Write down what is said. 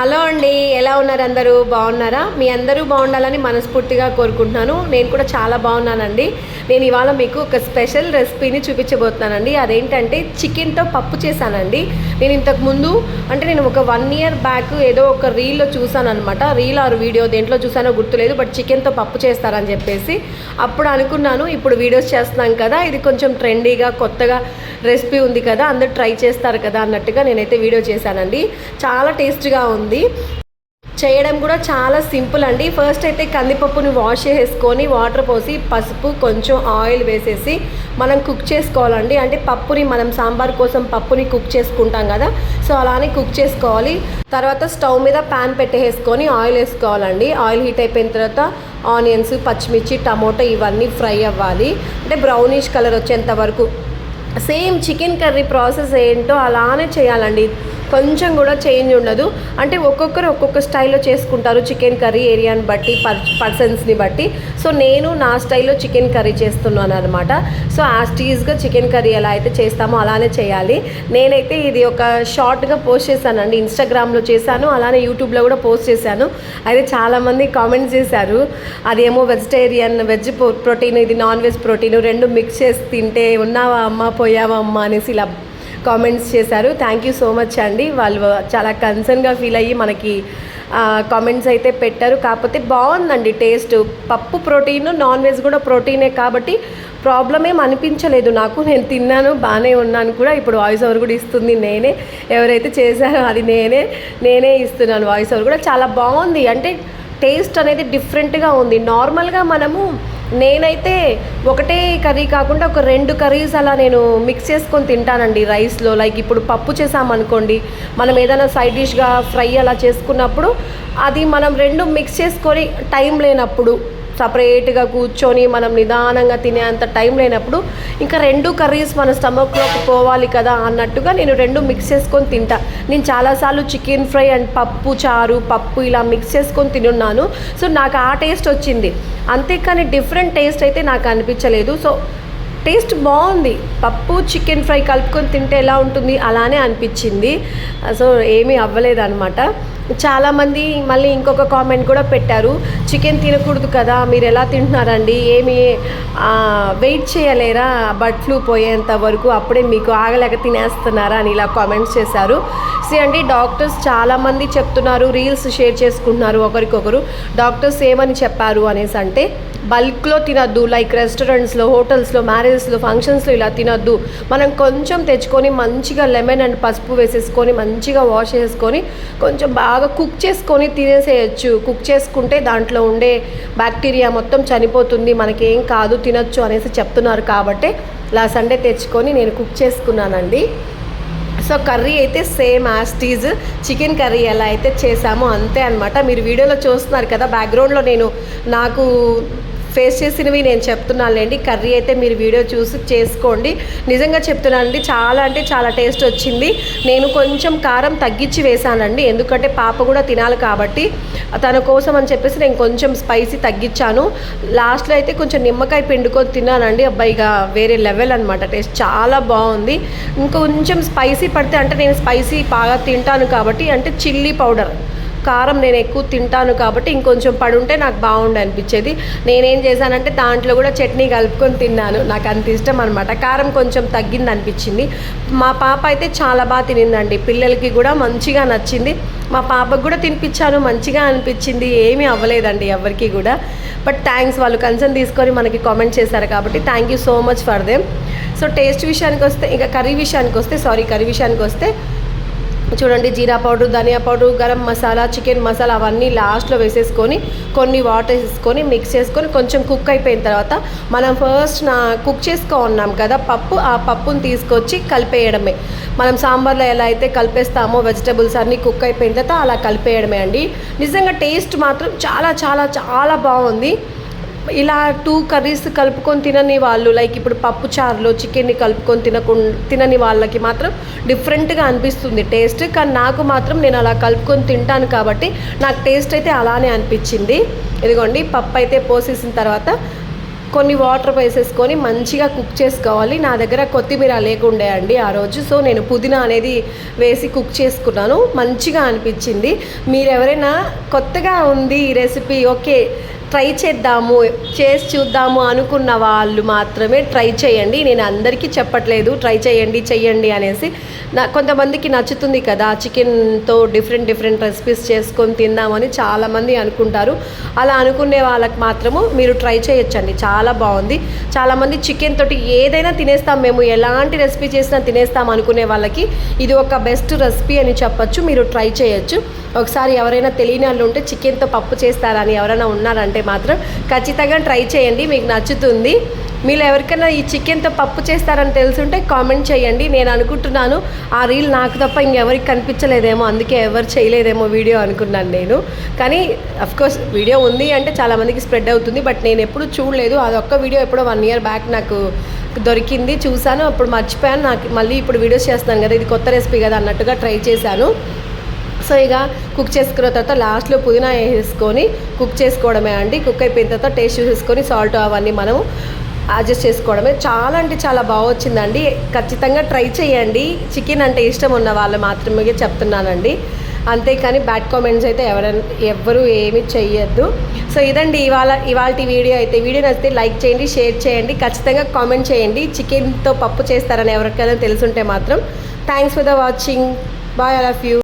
Hello అండి ఎలా ఉన్నారు అందరూ? బాగున్నారా? మీ అందరూ బాగుండాలని మనస్ఫూర్తిగా కోరుకుంటున్నాను. నేను కూడా చాలా బాగున్నానండి. నేను ఇవాళ మీకు ఒక స్పెషల్ రెసిపీని చూపించబోతున్నానండి. అదేంటంటే చికెన్తో పప్పు చేశానండి. నేను ఇంతకుముందు అంటే నేను ఒక వన్ ఇయర్ బ్యాక్ ఏదో ఒక రీల్లో చూసాను అనమాట రీల్ ఆర్ వీడియో దేంట్లో చూసానో గుర్తులేదు బట్ చికెన్తో పప్పు చేస్తారని చెప్పేసి. అప్పుడు అనుకున్నాను ఇప్పుడు వీడియోస్ చేస్తున్నాం కదా ఇది కొంచెం ట్రెండీగా కొత్తగా రెసిపీ ఉంది కదా అందరు ట్రై చేస్తారు కదా అన్నట్టుగా నేనైతే వీడియో చేశానండి. చాలా టేస్ట్గా ఉంది. చేయడం కూడా చాలా సింపుల్ అండి. ఫస్ట్ అయితే కందిపప్పుని వాష్ చేసేసుకొని వాటర్ పోసి పసుపు కొంచెం ఆయిల్ వేసేసి మనం కుక్ చేసుకోవాలండి. అంటే పప్పుని మనం సాంబార్ కోసం పప్పుని కుక్ చేసుకుంటాం కదా. సో అలానే కుక్ చేసుకోవాలి. తర్వాత స్టవ్ మీద ప్యాన్ పెట్టేసుకొని ఆయిల్ వేసుకోవాలండి. ఆయిల్ హీట్ అయిపోయిన తర్వాత ఆనియన్స్ పచ్చిమిర్చి టమోటా ఇవన్నీ ఫ్రై అవ్వాలి. అంటే బ్రౌనిష్ కలర్ వచ్చేంత వరకు. సేమ్ చికెన్ కర్రీ ప్రాసెస్ ఏంటో అలానే చేయాలండి. కొంచెం కూడా చేంజ్ ఉండదు. అంటే ఒక్కొక్కరు ఒక్కొక్క స్టైల్లో చేసుకుంటారు. చికెన్ కర్రీ ఏరియాని బట్టి పర్ పర్సన్స్ని బట్టి. సో నేను నా స్టైల్లో చికెన్ కర్రీ చేస్తున్నాను అనమాట సో యాస్టీజ్గా చికెన్ కర్రీ ఎలా అయితే చేస్తామో అలానే చేయాలి. నేనైతే ఇది ఒక షార్ట్గా పోస్ట్ చేశానండి. ఇన్స్టాగ్రామ్లో చేశాను అలానే యూట్యూబ్లో కూడా పోస్ట్ చేశాను. అయితే చాలామంది కామెంట్స్ చేశారు. అదేమో వెజిటేరియన్ వెజ్ ప్రోటీన్ ఇది నాన్ వెజ్ ప్రోటీన్ రెండు మిక్స్ చేసి తింటే ఉన్నావా అమ్మ పోయావా అమ్మ అనేసి ఇలా కామెంట్స్ చేశారు. థ్యాంక్ యూ సో మచ్ అండి. వాళ్ళు చాలా కన్సర్న్గా ఫీల్ అయ్యి మనకి కామెంట్స్ అయితే పెట్టారు. కాకపోతే బాగుందండి టేస్ట్ పప్పు ప్రోటీన్ నాన్ వెజ్ కూడా ప్రోటీనే కాబట్టి ప్రాబ్లం ఏం అనిపించలేదు నాకు. నేను తిన్నాను బాగానే ఉన్నాను కూడా. ఇప్పుడు వాయిస్ ఓవర్ కూడా ఇస్తుంది నేనే. ఎవరైతే చేశారో అది నేనే నేనే ఇస్తున్నాను వాయిస్ ఓవర్ కూడా. చాలా బాగుంది. అంటే టేస్ట్ అనేది డిఫరెంట్గా ఉంది. నార్మల్గా మనము నేనైతే ఒకటే కర్రీ కాకుండా ఒక రెండు కర్రీస్ అలా నేను మిక్స్ చేసుకొని తింటానండి రైస్లో. లైక్ ఇప్పుడు పప్పు చేసామనుకోండి మనం ఏదైనా సైడ్ డిష్గా ఫ్రై అలా చేసుకున్నప్పుడు అది మనం రెండు మిక్స్ చేసుకొని టైం లేనప్పుడు సపరేట్గా కూర్చొని మనం నిదానంగా తినేంత టైం లేనప్పుడు ఇంకా రెండు కర్రీస్ మన స్టమక్లోకి పోవాలి కదా అన్నట్టుగా నేను రెండు మిక్స్ చేసుకొని తింటా. నేను చాలాసార్లు చికెన్ ఫ్రై అండ్ పప్పు చారు పప్పు ఇలా మిక్స్ చేసుకొని తినున్నాను. సో నాకు ఆ టేస్ట్ వచ్చింది. అంతేకాని డిఫరెంట్ టేస్ట్ అయితే నాకు అనిపించలేదు. సో టేస్ట్ బాగుంది. పప్పు చికెన్ ఫ్రై కలుపుకొని తింటే ఎలా ఉంటుంది? అలానే అనిపించింది. సో ఏమీ అవ్వలేదు అనమాట చాలామంది మళ్ళీ ఇంకొక కామెంట్ కూడా పెట్టారు. చికెన్ తినకూడదు కదా మీరు ఎలా తింటున్నారండి? ఏమి వెయిట్ చేయలేరా? బర్డ్ ఫ్లూ పోయేంత వరకు అప్పుడే మీకు ఆగలేక తినేస్తున్నారా? అని ఇలా కామెంట్స్ చేశారు. సి అండి డాక్టర్స్ చాలామంది చెప్తున్నారు రీల్స్ షేర్ చేసుకుంటున్నారు ఒకరికొకరు. డాక్టర్స్ ఏమని చెప్పారు? అనేసి అంటే బల్క్లో తినద్దు లైక్ రెస్టారెంట్స్లో హోటల్స్లో మ్యారేజెస్లో ఫంక్షన్స్లో ఇలా తినద్దు. మనం కొంచెం తెచ్చుకొని మంచిగా లెమన్ అండ్ పసుపు వేసేసుకొని మంచిగా వాష్ చేసుకొని కొంచెం బాగా కుక్ చేసుకొని తినేసేయచ్చు. కుక్ చేసుకుంటే దాంట్లో ఉండే బ్యాక్టీరియా మొత్తం చనిపోతుంది. మనకేం కాదు తినొచ్చు అనేసి చెప్తున్నారు కాబట్టి ఇలా సండే తెచ్చుకొని నేను కుక్ చేసుకున్నానండి. సో కర్రీ అయితే same as it is chicken curry ఎలా అయితే చేసామో అంతే అనమాట మీరు వీడియోలో చూస్తున్నారు కదా బ్యాక్గ్రౌండ్లో నేను నాకు ఫేస్ చేసినవి నేను చెప్తున్నానులేండి. కర్రీ అయితే మీరు వీడియో చూసి చేసుకోండి. నిజంగా చెప్తున్నానండి చాలా అంటే చాలా టేస్ట్ వచ్చింది. నేను కొంచెం కారం తగ్గించి వేసానండి ఎందుకంటే పాప కూడా తినాలి కాబట్టి. తన కోసం అని చెప్పేసి నేను కొంచెం స్పైసీ తగ్గించాను. లాస్ట్లో అయితే కొంచెం నిమ్మకాయ పిండుకొని తిన్నానండి. అబ్బాయిగా వేరే లెవెల్ అనమాట టేస్ట్ చాలా బాగుంది. ఇంకొంచెం స్పైసీ పడితే అంటే నేను స్పైసీ బాగా తింటాను కాబట్టి అంటే చిల్లీ పౌడర్ కారం నేను ఎక్కువ తింటాను కాబట్టి ఇంకొంచెం పడుంటే నాకు బాగుండు అనిపించేది. నేనేం చేశానంటే దాంట్లో కూడా చట్నీ కలుపుకొని తిన్నాను. నాకు అంత ఇష్టం అనమాట కారం కొంచెం తగ్గింది అనిపించింది. మా పాప అయితే చాలా బాగా తినిందండి. పిల్లలకి కూడా మంచిగా నచ్చింది. మా పాపకు కూడా తినిపించాను. మంచిగా అనిపించింది. ఏమీ అవ్వలేదండి ఎవరికి కూడా. బట్ థ్యాంక్స్ వాళ్ళు కన్సర్న్ తీసుకొని మనకి కామెంట్ చేశారు కాబట్టి thank you so much for them. So taste విషయానికి వస్తే ఇంకా కర్రీ విషయానికి వస్తే సారీ కర్రీ విషయానికి వస్తే చూడండి jeera powder dhania powder garam masala chicken masala అవన్నీ లాస్ట్లో వేసేసుకొని కొన్ని వాటర్ వేసుకొని మిక్స్ చేసుకొని కొంచెం కుక్ అయిపోయిన తర్వాత మనం ఫస్ట్ నా కుక్ చేసుకో ఉన్నాం కదా పప్పు ఆ పప్పుని తీసుకొచ్చి కలిపేయడమే. మనం సాంబార్లో ఎలా అయితే కలిపేస్తామో వెజిటబుల్స్ అన్నీ కుక్ అయిపోయిన తర్వాత అలా కలిపేయడమే అండి. నిజంగా టేస్ట్ మాత్రం చాలా చాలా చాలా బాగుంది. ఇలా టూ కర్రీస్ కలుపుకొని తినని వాళ్ళు లైక్ ఇప్పుడు పప్పు చారులో చికెన్ని కలుపుకొని తినకుండా తినని వాళ్ళకి మాత్రం డిఫరెంట్గా అనిపిస్తుంది టేస్ట్ కానీ నాకు మాత్రం నేను అలా కలుపుకొని తింటాను కాబట్టి నాకు టేస్ట్ అయితే అలానే అనిపించింది. ఇదిగోండి పప్పు అయితే పోసేసిన తర్వాత కొన్ని వాటర్ వేసేసుకొని మంచిగా కుక్ చేసుకోవాలి. నా దగ్గర కొత్తిమీర లేకుండే అండి ఆ రోజు. సో నేను పుదీనా అనేది వేసి కుక్ చేసుకున్నాను. మంచిగా అనిపించింది. మీరు ఎవరైనా కొత్తగా ఉంది ఈ రెసిపీ ఓకే ట్రై చేద్దాము చేసి చూద్దాము అనుకున్న వాళ్ళు మాత్రమే ట్రై చేయండి. నేను అందరికీ చెప్పట్లేదు ట్రై చేయండి చెయ్యండి అనేసి. నా కొంతమందికి నచ్చుతుంది కదా చికెన్తో డిఫరెంట్ డిఫరెంట్ రెసిపీస్ చేసుకొని తిందామని చాలామంది అనుకుంటారు. అలా అనుకునే వాళ్ళకి మాత్రము మీరు ట్రై చేయొచ్చండి. చాలా బాగుంది. చాలామంది చికెన్ తోటి ఏదైనా తినేస్తాం మేము ఎలాంటి రెసిపీ చేసినా తినేస్తాం అనుకునే వాళ్ళకి ఇది ఒక బెస్ట్ రెసిపీ అని చెప్పొచ్చు. మీరు ట్రై చేయొచ్చు. ఒకసారి ఎవరైనా తెలియని వాళ్ళు ఉంటే చికెన్తో పప్పు చేస్తారని ఎవరైనా ఉన్నారంటే మాత్రం ఖచ్చితంగా ట్రై చేయండి మీకు నచ్చుతుంది. మీరు ఎవరికైనా ఈ చికెన్తో పప్పు చేస్తారని తెలుసుంటే కామెంట్ చేయండి. నేను అనుకుంటున్నాను ఆ రీల్ నాకు తప్ప ఇంకెవరికి కనిపించలేదేమో అందుకే ఎవరు చేయలేదేమో వీడియో అనుకున్నాను నేను. కానీ అఫ్కోర్స్ వీడియో ఉంది అంటే చాలామందికి స్ప్రెడ్ అవుతుంది బట్ నేను ఎప్పుడు చూడలేదు. అది ఒక్క వీడియో ఎప్పుడో వన్ ఇయర్ బ్యాక్ నాకు దొరికింది చూశాను అప్పుడు మర్చిపోయాను. నాకు మళ్ళీ ఇప్పుడు వీడియోస్ చేస్తున్నాను కదా ఇది కొత్త రెసిపీ కదా అన్నట్టుగా ట్రై చేశాను. సో ఇక కుక్ చేసుకున్న తర్వాత లాస్ట్లో పుదీనా వేసుకొని కుక్ చేసుకోవడమే అండి. కుక్ అయిపోయిన తర్వాత టేస్ట్ చూసుకొని సాల్ట్ అవన్నీ మనము అడ్జస్ట్ చేసుకోవడమే. చాలా అంటే చాలా బాగా వచ్చిందండి. ఖచ్చితంగా ట్రై చేయండి. చికెన్ అంటే ఇష్టం ఉన్న వాళ్ళు మాత్రమే చెప్తున్నానండి. అంతేకాని బ్యాడ్ కామెంట్స్ అయితే ఎవరైనా ఎవ్వరూ ఏమీ చెయ్యొద్దు. సో ఇదండి ఇవాళ ఇవాళ వీడియో అయితే. వీడియో నచ్చితే లైక్ చేయండి షేర్ చేయండి. ఖచ్చితంగా కామెంట్ చేయండి. చికెన్తో పప్పు చేస్తారని ఎవరికైనా తెలుసుంటే మాత్రం. Thanks for the watching. Bye all of you.